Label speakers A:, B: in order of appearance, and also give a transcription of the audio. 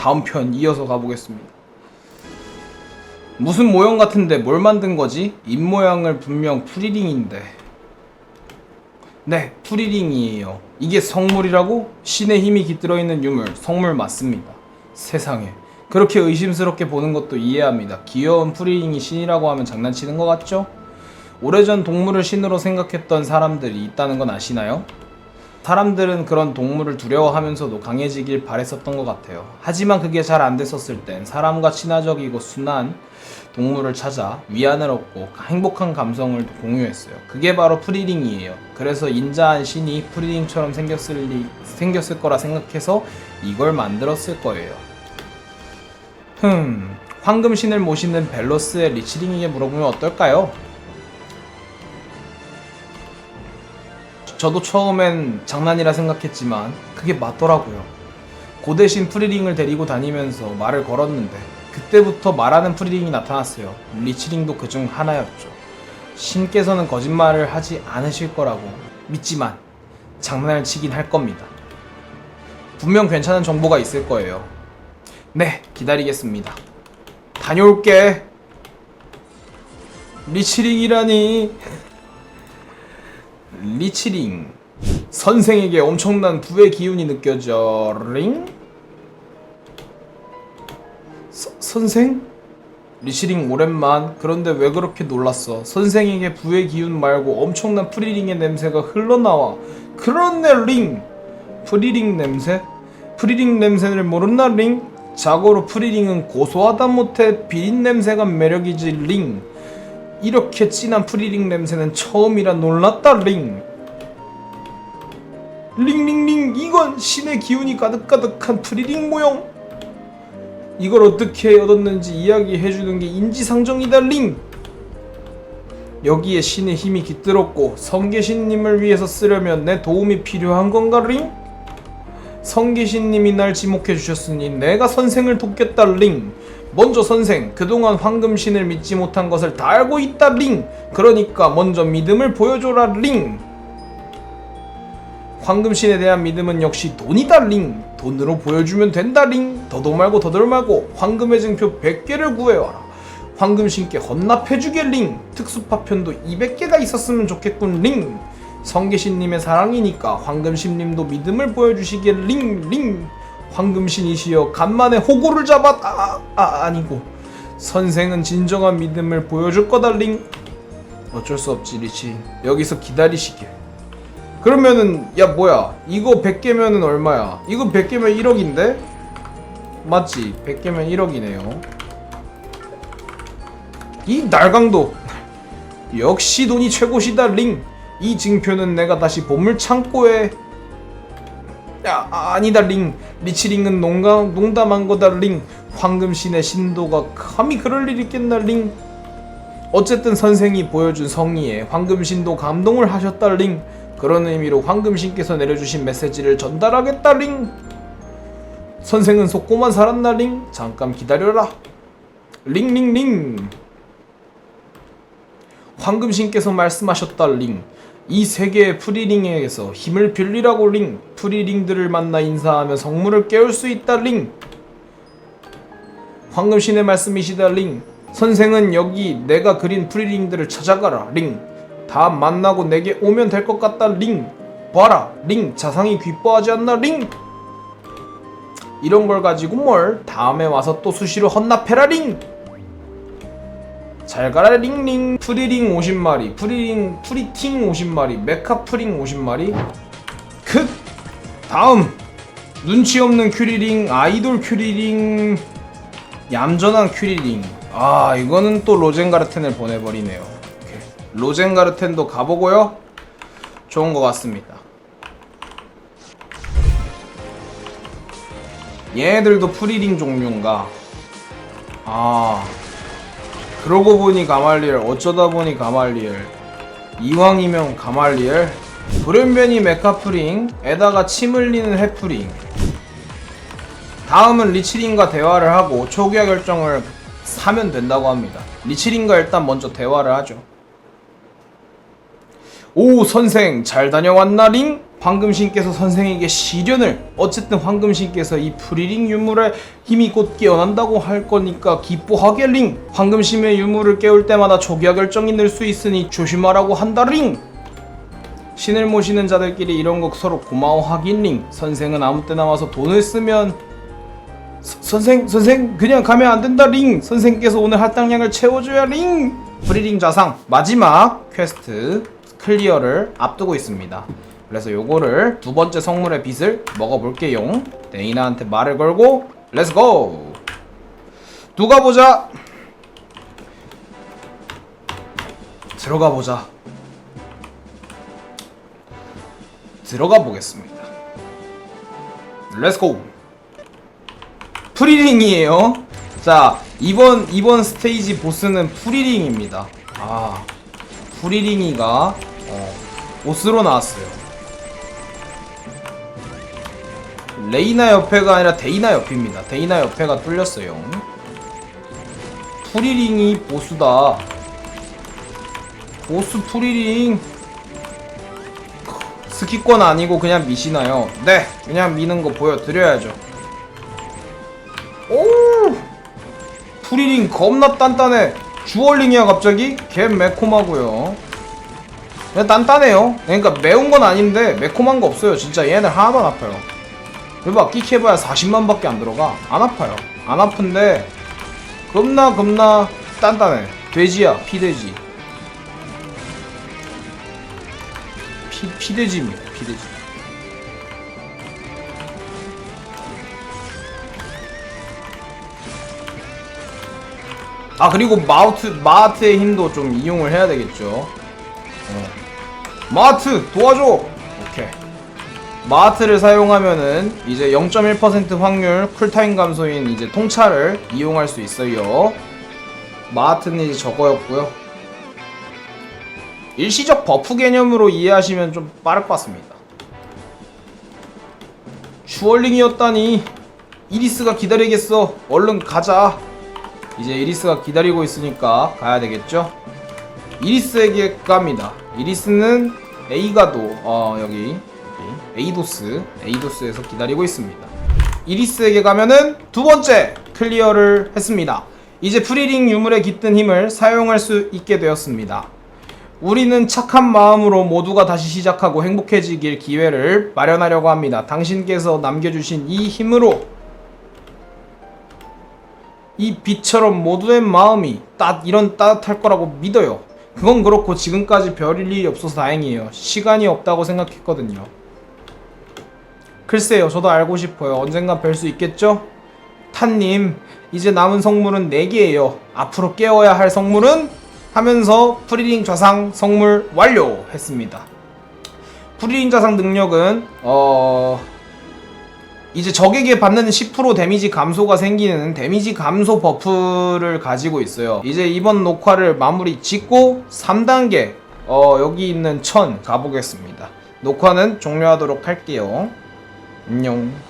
A: 다음 편 이어서 가보겠습니다. 무슨 모형 같은데 뭘 만든 거지? 입 모양을 분명 프리링인데. 네, 프리링이에요. 이게 성물이라고? 신의 힘이 깃들어 있는 유물, 성물 맞습니다. 세상에. 그렇게 의심스럽게 보는 것도 이해합니다. 귀여운 프리링이 신이라고 하면 장난치는 것 같죠? 오래전 동물을 신으로 생각했던 사람들이 있다는 건 아시나요? 사람들은 그런 동물을 두려워하면서도 강해지길 바랬었던 것 같아요. 하지만 그게 잘 안 됐었을 땐 사람과 친화적이고 순한 동물을 찾아 위안을 얻고 행복한 감성을 공유했어요. 그게 바로 프리링이에요. 그래서 인자한 신이 프리링처럼 생겼을, 리, 생겼을 거라 생각해서 이걸 만들었을 거예요. 흠, 황금신을 모시는 벨로스의 리치링에게 물어보면 어떨까요? 저도 처음엔 장난이라 생각했지만 그게 맞더라고요. 고대신 프리링을 데리고 다니면서 말을 걸었는데 그때부터 말하는 프리링이 나타났어요. 리치링도 그 중 하나였죠. 신께서는 거짓말을 하지 않으실 거라고 믿지만 장난을 치긴 할 겁니다. 분명 괜찮은 정보가 있을 거예요. 네, 기다리겠습니다. 다녀올게. 리치링이라니. 리치링. 선생에게 엄청난 부의 기운이 느껴져. 링. 서, 선생? 리치링 오랜만. 그런데 왜 그렇게 놀랐어? 선생에게 부의 기운 말고 엄청난 프리링의 냄새가 흘러나와. 그렇네 링. 프리링 냄새? 프리링 냄새를 모른나 링? 자고로 프리링은 고소하다 못해 비린 냄새가 매력이지 링 이렇게 진한 프리링 냄새는 처음이라 놀랐다 링. 링링링 이건 신의 기운이 가득가득한 프리링 모형. 이걸 어떻게 얻었는지 이야기해주는 게 인지상정이다 링. 여기에 신의 힘이 깃들었고 성계신님을 위해서 쓰려면 내 도움이 필요한 건가 링? 성계신님이 날 지목해 주셨으니 내가 선생을 돕겠다 링 먼저 선생 그동안 황금신을 믿지 못한 것을 다 알고 있다 링. 그러니까 먼저 믿음을 보여줘라 링. 황금신에 대한 믿음은 역시 돈이다 링. 돈으로 보여주면 된다 링. 더도 말고 더들 말고 황금의 증표 100개를 구해와라. 황금신께 헌납해주게 링. 특수파편도 200개가 있었으면 좋겠군 링. 성계신님의 사랑이니까 황금신님도 믿음을 보여주시게 링 링 황금신이시여 간만에 호구를 잡았 아, 아 아니고. 선생은 진정한 믿음을 보여줄 거다 링. 어쩔 수 없지 리치. 여기서 기다리시게. 그러면은 야 뭐야? 이거 100개면은 얼마야? 이거 100개면 1억인데? 맞지? 100개면 1억이네요. 이 날강도. 역시 돈이 최고시다 링. 이 증표는 내가 다시 보물 창고에 야 아, 아니다 링. 리치링은 농감, 농담한 거다 링. 황금신의 신도가 감히 그럴 일 있겠나 링? 어쨌든 선생이 보여준 성의에 황금신도 감동을 하셨다 링. 그런 의미로 황금신께서 내려주신 메시지를 전달하겠다 링. 선생은 속고만 살았나 링? 잠깐 기다려라. 링링링. 황금신께서 말씀하셨다 링. 이 세계의 프리링에게서 힘을 빌리라고 링. 프리링들을 만나 인사하며 성물을 깨울 수 있다 링. 황금신의 말씀이시다 링. 선생은 여기 내가 그린 프리링들을 찾아가라 링. 다 만나고 내게 오면 될 것 같다 링. 봐라 링. 자상이 기뻐하지 않나 링. 이런 걸 가지고 뭘 다음에 와서 또 수시로 헌납해라 링. 잘 가라. 링링 프리링 50마리 프리링 프리팅 50마리 메카 프링 50마리. 크 다음. 눈치 없는 큐리링 아이돌 큐리링 얌전한 큐리링. 아 이거는 또 로젠가르텐을 보내버리네요. 로젠가르텐도 가보고요. 좋은 것 같습니다. 얘네들도 프리링 종류인가? 아 그러고 보니 가말리엘 어쩌다 보니 가말리엘. 이왕이면 가말리엘 돌연변이 메카프링 에다가 침 흘리는 해프링. 다음은 리치링과 대화를 하고 초기화 결정을 사면 된다고 합니다. 리치링과 일단 먼저 대화를 하죠. 오 선생 잘 다녀왔나 링? 황금신께서 선생에게 시련을 어쨌든 황금신께서 이 프리링 유물의 힘이 곧 깨어난다고 할 거니까 기뻐하게 링. 황금신의 유물을 깨울 때마다 조기화 결정이 늘 수 있으니 조심하라고 한다 링. 신을 모시는 자들끼리 이런 거 서로 고마워하긴 링. 선생은 아무 때나 와서 돈을 쓰면 서- 선생 선생 그냥 가면 안 된다 링. 선생께서 오늘 할당량을 채워줘야 링. 프리링 좌상 마지막 퀘스트 클리어를 앞두고 있습니다 그래서 요거를 두 번째 성물의 빛을 먹어볼게요 데이나한테 말을 걸고 렛츠고 누가 보자 들어가 보자 들어가 보겠습니다 렛츠고 프리링이에요. 자 이번 이번 스테이지 보스는 프리링입니다. 아 프리링이가 어, 보스로 나왔어요. 레이나 옆에가 아니라 데이나 옆입니다. 데이나 옆에가 뚫렸어요. 프리링이 보스다. 보스 프리링. 스키권 아니고 그냥 미시나요? 네, 그냥 미는 거 보여드려야죠. 오! 프리링 겁나 단단해. 주얼링이야 갑자기? 개 매콤하고요. 그냥 단단해요. 그러니까 매운 건 아닌데 매콤한 거 없어요. 진짜 얘네 하나도 안 아파요. 이봐 끼케봐야 40만밖에 안 들어가. 안 아파요. 안 아픈데 겁나 겁나 단단해. 돼지야 피돼지. 피 피돼지입니다. 피돼지. 아 그리고 마우트 마트의 힘도 좀 이용을 해야 되겠죠. 어. 마트 도와줘. 오케이. 마트를 사용하면은 이제 0.1% 확률 쿨타임 감소인 이제 통찰을 이용할 수 있어요. 마트는 이제 저거였고요. 일시적 버프 개념으로 이해하시면 좀 빠를 것 같습니다. 주얼링이었다니 이리스가 기다리겠어. 얼른 가자. 이제 이리스가 기다리고 있으니까 가야 되겠죠? 이리스에게 갑니다. 이리스는 에이가도 어 여기, 여기 에이도스 에이도스에서 기다리고 있습니다. 이리스에게 가면은 두 번째 클리어를 했습니다. 이제 프리링 유물의 깃든 힘을 사용할 수 있게 되었습니다. 우리는 착한 마음으로 모두가 다시 시작하고 행복해지길 기회를 마련하려고 합니다. 당신께서 남겨주신 이 힘으로 이 빛처럼 모두의 마음이 딱 이런 따뜻할 거라고 믿어요. 그건 그렇고 지금까지 별일 일이 없어서 다행이에요. 시간이 없다고 생각했거든요. 글쎄요, 저도 알고 싶어요. 언젠가 뵐 수 있겠죠? 탄님, 이제 남은 성물은 4개예요. 앞으로 깨워야 할 성물은 하면서 프리링 좌상 성물 완료 했습니다. 프리링 좌상 능력은 어 이제 적에게 받는 10% 데미지 감소가 생기는 데미지 감소 버프를 가지고 있어요. 이제 이번 녹화를 마무리 짓고 3단계 어 여기 있는 천 가보겠습니다. 녹화는 종료하도록 할게요. 안녕.